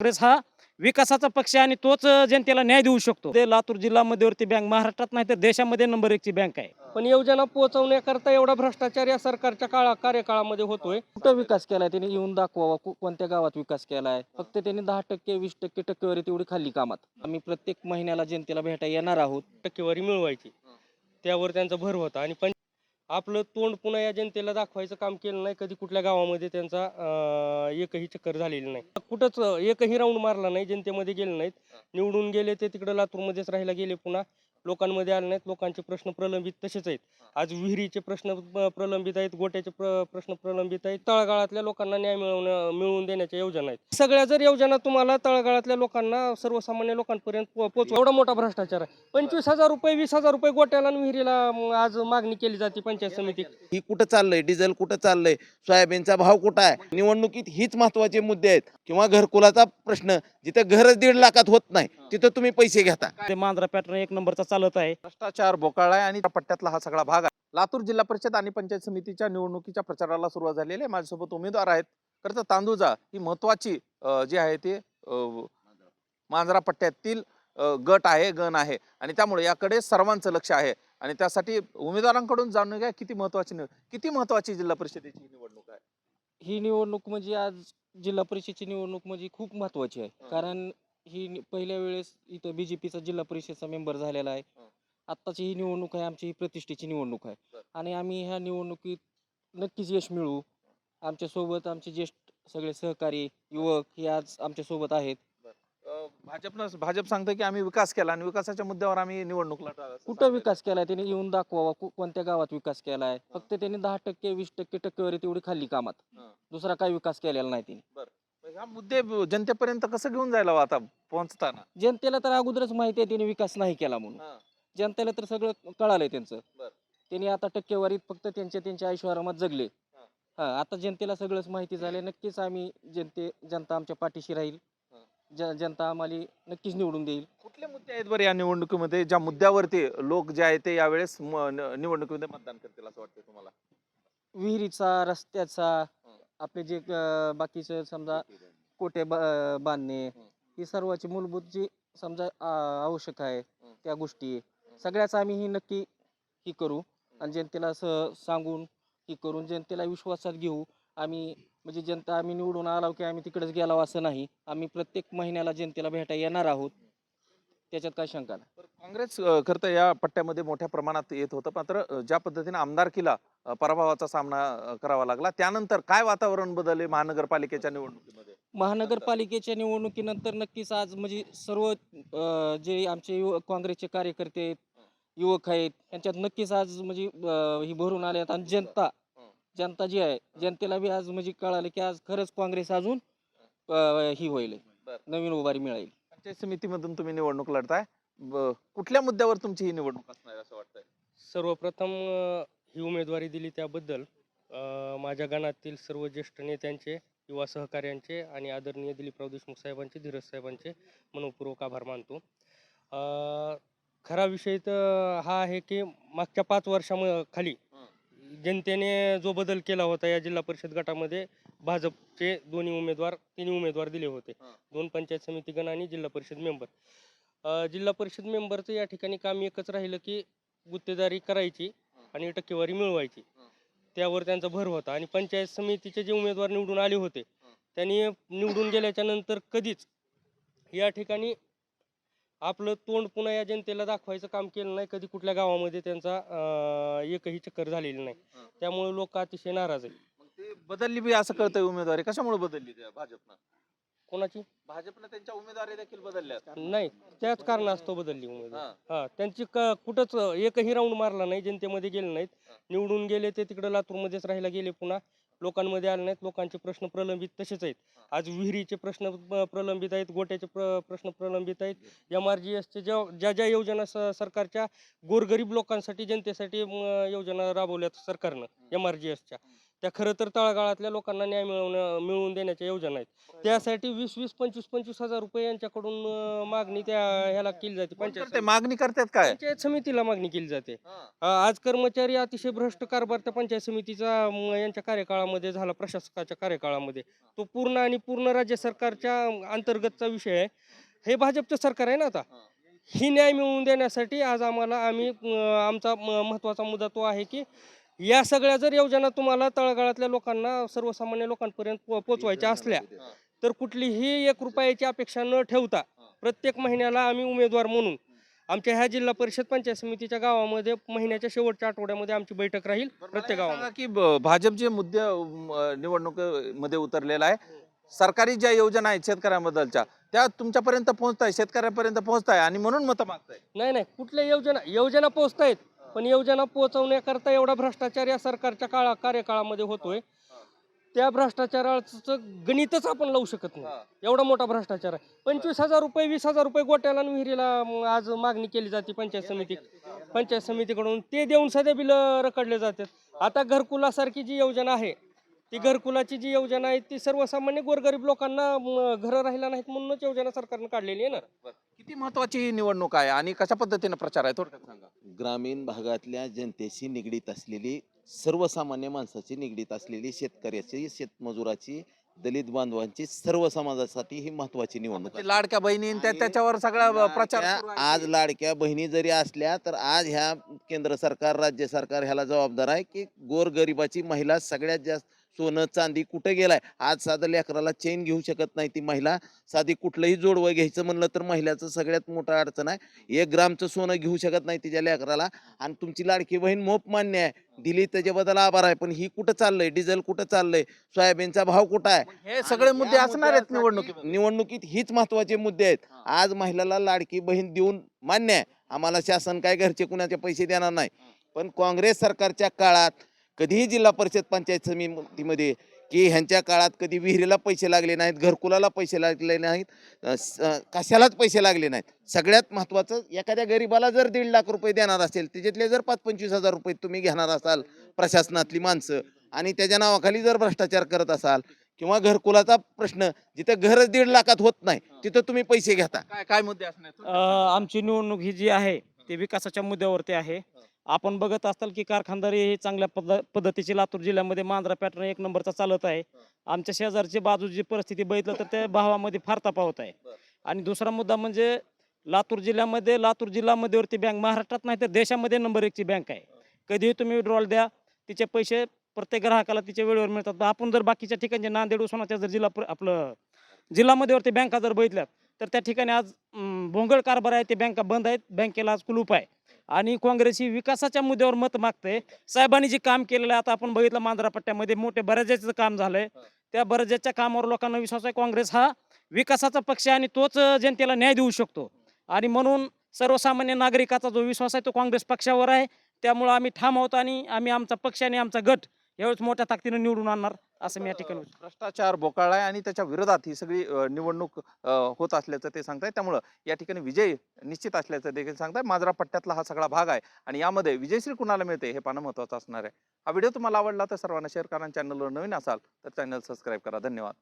काँग्रेस हा विकासाचा पक्ष आहे आणि तोच जनतेला न्याय देऊ शकतो. ते लातूर जिल्हा मध्यवर्ती बँक महाराष्ट्रात नाही तर देशामध्ये नंबर एकची बँक आहे. पण योजना पोहोचवण्याकरता एवढा भ्रष्टाचार या सरकारच्या काळा कार्यकाळामध्ये होतोय. कुठं विकास केलाय? त्यांनी येऊन दाखवावा. कोणत्या गावात विकास केलाय? फक्त त्यांनी दहा टक्के वीस टक्के टक्केवारी तेवढी खाल्ली कामात. आम्ही प्रत्येक महिन्याला जनतेला भेटायला येणार आहोत. टक्केवारी मिळवायची. त्यावर त्यांचा भर होता आणि पण आपलं तोंड पुन्हा या जनतेला दाखवायचं काम केलं नाही. कधी कुठल्या गावामध्ये त्यांचा अं, एकही चक्कर झालेली नाही. कुठंच एकही राऊंड मारला नाही जनतेमध्ये गेले नाहीत. निवडून गेले ते तिकडे लातूरमध्येच राहायला गेले पुन्हा. लोकांमध्ये आले नाहीत लोकांचे प्रश्न प्रलंबित तसेच आहेत. आज विहिरीचे प्रश्न प्रलंबित आहेत गोट्याचे प्र- प्रश्न प्रलंबित आहेत. तळागाळातल्या लोकांना न्याय मिळवणं मिळवून देण्याच्या योजना आहेत. सगळ्या जर योजना तुम्हाला तळागाळातल्या लोकांना सर्वसामान्य लोकांपर्यंत पोहोचवा एवढा मोठा भ्रष्टाचार आहे. पंचवीस हजार रुपये वीस हजार रुपये गोट्याला आणि विहिरीला म, आज मागणी केली जाते पंचायत समितीत. ही कुठं चाललंय? डिझेल कुठं चाललंय? सोयाबीनचा भाव कुठं आहे? निवडणुकीत हीच महत्त्वाचे मुद्दे आहेत. किंवा घरकुलाचा प्रश्न जिथं घरच दीड लाखात होत नाही तिथं तुम्ही पैसे घेता. ते मांजरा पॅटर्न एक नंबरचा चालत आहे. भ्रष्टाचार बोकाळा आहे आणि त्या पट्ट्यातला हा सगळा भाग आहे. लातूर जिल्हा परिषद आणि पंचायत समितीच्या निवडणुकीच्या प्रचाराला सुरुवात झालेली आहे. माझ्यासोबत उमेदवार आहेत. खरं तर तांदूजा ही महत्वाची जी आहे ते मांजरा पट्ट्यातील गट आहे गण आहे. आणि त्यामुळे याकडे सर्वांचं लक्ष आहे. आणि त्यासाठी उमेदवारांकडून जाणून घ्या किती महत्वाची किती महत्वाची जिल्हा परिषदेची ही निवडणूक आहे? ही निवडणूक म्हणजे आज जिल्हा परिषदची निवडणूक म्हणजे खूप महत्वाची आहे. हं. कारण ही पहिल्या वेळेस इथं बीजेपीचा जिल्हा परिषदचा मेंबर झालेला आहे. आत्ताची ही निवडणूक आहे आमची ही प्रतिष्ठेची निवडणूक आहे. बरं. आणि आम्ही ह्या निवडणुकीत नक्कीच यश मिळवू. आमच्यासोबत आमचे ज्येष्ठ सगळे सहकारी युवक हे आज आमच्यासोबत आहेत. भाजपनं भाजप सांगतं की आम्ही विकास केला आणि विकासाच्या मुद्द्यावर आम्ही निवडणूक लढवणार असं कुठं. विकास केलाय? त्यांनी येऊन दाखवावा कु- कोणत्या गावात विकास केलाय. फक्त त्यांनी दहा टक्के वीस टक्के टक्केवारी तेवढी खाल्ली कामात. दुसरा काही विकास केलेला नाही त्यांनी. मग हा मुद्दे जनतेपर्यंत कसं घेऊन जायला हवं आता पोहोचताना जनतेला तर अगोदरच माहिती आहे त्यांनी विकास नाही केला म्हणून हा. जनतेला तर सगळं कळालंय त्यांचं बर. त्यांनी आता टक्केवारीत फक्त त्यांच्या त्यांच्या ऐश्वर्यात जगले हा. हा आता जनतेला सगळंच माहिती झाले नक्कीच आम्ही जनते जनता आमच्या पाठीशी राहील हा. ज- जनता आम्हाला नक्कीच निवडून देईल कुठले मुद्दे आहेत बरं या निवडणुकीमध्ये ज्या मुद्द्यावरती लोक जे आहे ते यावेळेस म- न- निवडणुकीमध्ये मतदान करतील असं वाटतं तुम्हाला विहिरीचा रस्त्याचा आपले जे अं, बाकीचे समजा कोटे ब- बांधणे ही. सर्वाची मूलभूत जी समजा आवश्यक आहे त्या गोष्टी. सगळ्याच आम्ही ही नक्की ही करू आणि जनतेला असं सांगून ही करून जनतेला विश्वासात घेऊ. आम्ही म्हणजे जनता आम्ही निवडून आलो की आम्ही तिकडेच गेलो असं नाही. आम्ही प्रत्येक महिन्याला जनतेला भेटायला येणार आहोत. त्याच्यात काय शंका नाही. काँग्रेस खरं तर या पट्ट्यामध्ये मोठ्या प्रमाणात येत होतं. मात्र ज्या पद्धतीने आमदारकीला पराभवाचा सामना करावा लागला त्यानंतर काय वातावरण बदलले महानगरपालिकेच्या निवडणुकीमध्ये? महानगरपालिकेच्या निवडणुकीनंतर नक्कीच आज म्हणजे सर्व जे आमचे युवक काँग्रेसचे कार्यकर्ते आहेत युवक आहेत यांच्यात नक्कीच आज म्हणजे ही भरून आले आहेत. आणि जनता जनता जी आहे जनतेला बी आज म्हणजे कळालं की आज खरंच काँग्रेस अजून ही होईल. नवीन उभारी मिळेल. पंचायत समितीमधून तुम्ही निवडणूक लढताय. ब- कुठल्या मुद्द्यावर तुमची ही निवडणूक असणार आहे असं वाटतंय? सर्वप्रथम अ, ही उमेदवारी दिली त्याबद्दल अ, माझ्या गणातील सर्व ज्येष्ठ नेत्यांचे युवा सहकाऱ्यांचे आणि आदरणीय दिलीपराव देशमुख साहेबांचे धीरज साहेबांचे मनपूर्वक आभार मानतो. अ, खरा विषय तर हा आहे की मागच्या पाच वर्षाम खाली जनतेने जो बदल केला होता या जिल्हा परिषद गटामध्ये भाजपचे दोन्ही उमेदवार तिन्ही उमेदवार दिले होते. हां. दोन पंचायत समिती गण आणि जिल्हा परिषद मेंबर. अ, जिल्हा परिषद मेंबरचं या ठिकाणी काम एकच राहिलं की गुत्तेदारी करायची आणि टक्केवारी मिळवायची. त्यावर त्यांचा भर होता आणि पंचायत समितीचे जे उमेदवार निवडून आले होते त्यांनी निवडून गेल्याच्यानंतर कधीच या ठिकाणी आपलं तोंड पुन्हा या जनतेला दाखवायचं काम केलं नाही. कधी कुठल्या गावामध्ये त्यांचा अं, एकही चक्कर झालेली नाही. त्यामुळे लोक अतिशय नाराज ते बदलली बी असं कळतंय उमेदवारी. कशामुळे बदलली त्या भाजपनं? कोणाची? भाजपनं त्यांच्या उमेदवारी देखील बदलल्या नाही त्याच कारणास्तव बदलली उमेदवार. हा. हा त्यांची क- कुठंच एकही राऊंड मारला नाही जनतेमध्ये गेले नाहीत. निवडून गेले ते तिकडे लातूरमध्येच राहायला गेले पुन्हा. लोकांमध्ये आले नाहीत लोकांचे प्रश्न प्रलंबित तसेच आहेत. आज विहिरीचे प्रश्न प- प्रलंबित आहेत गोट्याचे प्र प्रश्न प्रलंबित आहेत. एम आर जी एसचे ज्या ज्या ज्या योजना स- सरकारच्या गोरगरीब लोकांसाठी जनतेसाठी म, योजना राबवल्यात सरकारनं एम आर जी एसच्या. त्या खरं तर तळागाळातल्या लोकांना न्याय मिळवणं मिळवून देण्याच्या योजना आहेत. त्यासाठी वीस वीस पंचवीस पंचवीस हजार रुपये यांच्याकडून मागणी त्या ह्याला केली जाते पंचायत मागणी करतात काय? पंचायत समितीला मागणी केली जाते. आज कर्मचारी अतिशय भ्रष्ट कारभार त्या पंचायत समितीचा यांच्या कार्यकाळामध्ये झाला प्रशासकाच्या कार्यकाळामध्ये. तो पूर्ण आणि पूर्ण राज्य सरकारच्या अंतर्गतचा विषय आहे. हे भाजपचं सरकार आहे ना आता. ही. न्याय मिळवून देण्यासाठी आज आम्हाला आम्ही आमचा महत्त्वाचा मुद्दा तो आहे की या सगळ्या जर योजना तुम्हाला तळागाळातल्या लोकांना सर्वसामान्य लोकांपर्यंत पो- पोहोचवायच्या असल्या तर कुठलीही एक रुपयाची अपेक्षा न ठेवता प्रत्येक महिन्याला आम्ही उमेदवार म्हणून आमच्या ह्या जिल्हा परिषद पंचायत समितीच्या गावामध्ये महिन्याच्या शेवटच्या आठवड्यामध्ये आमची बैठक राहील प्रत्येक गावामध्ये सांगा की ब- भाजप जे मुद्दे निवडणूकमध्ये उतरलेला आहे सरकारी ज्या योजना आहेत शेतकऱ्यांबद्दलच्या त्या तुमच्यापर्यंत पोहोचताय शेतकऱ्यांपर्यंत पोहोचताय आणि म्हणून मतं मागताय? नाही नाही कुठल्या योजना योजना पोहोचतायत पण योजना पोहोचवण्याकरता एवढा भ्रष्टाचार या सरकारच्या काळा कार्यकाळामध्ये होतोय. त्या भ्रष्टाचाराचं गणितच आपण लावू शकत नाही. एवढा मोठा भ्रष्टाचार आहे. पंचवीस हजार रुपये वीस हजार रुपये गोट्याला आणि विहिरीला आज मागणी केली जाते पंचायत समिती पंचायत समितीकडून. ते देऊन सध्या बिल रखडले जातात. आता घरकुलासारखी जी योजना आहे ती घरकुलाची जी योजना आहे ती सर्वसामान्य गोरगरीब लोकांना घरं राहिला नाहीत म्हणूनच योजना सरकारनं काढलेली आहे ना. किती महत्वाची ही निवडणूक आहे आणि कशा पद्धतीने प्रचार आहे थोडक्यात सांगा. ग्रामीण भागातल्या जनतेशी निगडीत असलेली सर्वसामान्य माणसाची निगडीत असलेली शेतकऱ्याची शेतमजुराची दलित बांधवांची सर्व समाजासाठी ही महत्वाची निवडणूक आहे. लाडक्या बहिणी त्या त्याच्यावर सगळा प्रचार आहे. आज लाडक्या बहिणी जरी असल्या तर आज ह्या केंद्र सरकार राज्य सरकार ह्याला जबाबदार आहे की गोरगरिबाची महिला सगळ्यात जास्त सोनं चांदी कुठे गेलाय? आज साधं लेकराला चेन घेऊ शकत नाही ती महिला. साधी कुठलंही जोडवं घ्यायचं म्हणलं तर महिलाचं सगळ्यात मोठं अडचण आहे. एक ग्रामचं सोनं घेऊ शकत नाही तिच्या लेकराला. आणि तुमची लाडकी बहीण मोप मान्य आहे. दिली त्याच्याबद्दल आभार आहे. पण ही कुठं चाललंय? डिझेल कुठं चाललंय? सोयाबीनचा भाव कुठं आहे? हे सगळे मुद्दे असणार आहेत निवडणुकीमध्ये. निवडणुकीत हीच महत्त्वाचे मुद्दे आहेत. आज महिलाला लाडकी बहीण देऊन मान्य आहे. आम्हाला शासन काय घरचे कुणाचे पैसे देणार नाही. पण काँग्रेस सरकारच्या काळात कधीही जिल्हा परिषद पंचायत समितीमध्ये की ह्यांच्या काळात कधी विहिरीला पैसे लागले नाहीत घरकुलाला पैसे लागले नाहीत कशालाच पैसे लागले नाहीत. सगळ्यात महत्त्वाचं एखाद्या गरीबाला जर दीड लाख रुपये देणार असेल त्याच्यातले जर पाच पंचवीस हजार रुपये तुम्ही घेणार असाल प्रशासनातली माणसं आणि त्याच्या नावाखाली जर भ्रष्टाचार करत असाल किंवा घरकुलाचा प्रश्न जिथं घरच दीड लाखात होत नाही तिथं तुम्ही पैसे घेता. काय काय मुद्दे असणार आमची निवडणूक ही जी आहे ती विकासाच्या मुद्द्यावरती आहे. आपण बघत असाल की कारखानदारी ही चांगल्या पद्ध पद्धतीची लातूर जिल्ह्यामध्ये मांजरा पॅटर्न एक नंबरचा चालत आहे. आमच्या शेजारची बाजूची परिस्थिती बघितलं तर त्या भावामध्ये फार तफावत आहे. आणि दुसरा मुद्दा म्हणजे लातूर जिल्ह्यामध्ये लातूर जिल्हा मध्यवर्ती बँक महाराष्ट्रात नाही तर देशामध्ये नंबर एकची बँक आहे. कधीही तुम्ही विड्रॉल द्या तिचे पैसे प्रत्येक ग्राहकाला तिच्या वेळेवर मिळतात. पण आपण जर बाकीच्या ठिकाणचे नांदेड उस्मानाच्या जर जिल्हा आपलं जिल्हा मध्यवर्ती बँका जर बघितल्यात तर त्या ठिकाणी आज भोंगळ कारभार आहे ते बँका बंद आहेत. बँकेला आज कुलूप आहे. आणि काँग्रेस ही विकासाच्या मुद्द्यावर मत मागते. साहेबांनी जे काम केलेलं आहे आता आपण बघितलं मांजरा पट्ट्यामध्ये मोठे बऱ्याचचं काम झालंय. त्या बऱ्याचच्या कामावर लोकांना विश्वास आहे काँग्रेस हा विकासाचा पक्ष आहे आणि तोच जनतेला न्याय देऊ शकतो. आणि म्हणून सर्वसामान्य नागरिकाचा जो विश्वास आहे तो काँग्रेस पक्षावर आहे. त्यामुळं आम्ही ठाम आहोत आणि आम्ही आमचा पक्ष आणि आमचा गट यावेळेस मोठ्या ताकदीनं निवडून आणणार असं मी या ठिकाणी भ्रष्टाचार बोकाळा आहे आणि त्याच्या विरोधात ही सगळी निवडणूक होत असल्याचं ते सांगताय त्यामुळं या ठिकाणी विजय निश्चित असल्याचं देखील सांगताय माजरा पट्ट्यातला हा सगळा भाग आहे आणि यामध्ये विजयश्री कुणाला मिळते हे पाहणं महत्वाचं असणार आहे. हा व्हिडिओ तुम्हाला आवडला तर सर्वांना शेअर करा चॅनलवर नवीन असाल तर चॅनल सबस्क्राईब करा. धन्यवाद.